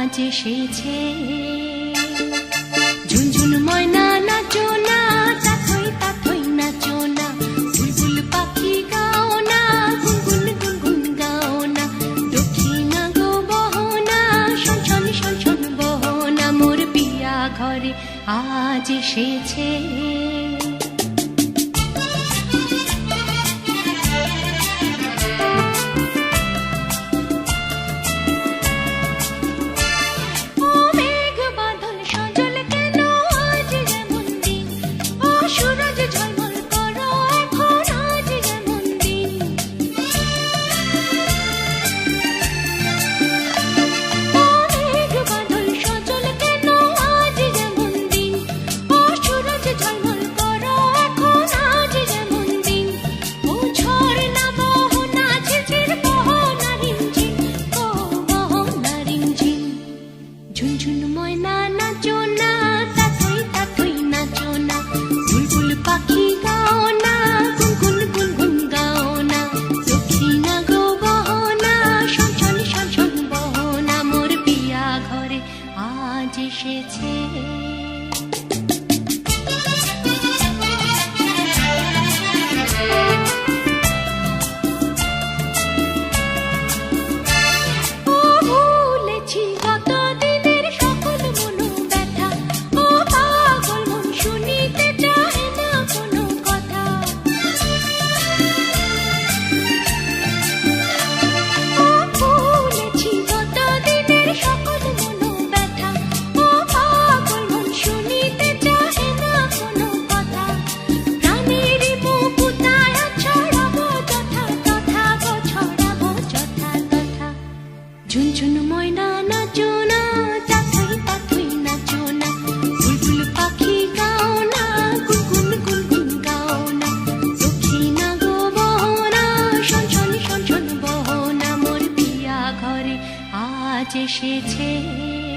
আজ এসেছে। ঝুনঝুন ময়না নাচো না তাথই তাথই নাচো না, বুলবুল পাখি গাও না, গুনগুন গুনগুন গাও না, দক্ষিণা গো বহনা সঞ্চন সঞ্চন বহনা, মোর পিয়া ঘরে আজ এসেছে। môi na na chôn na 那件事情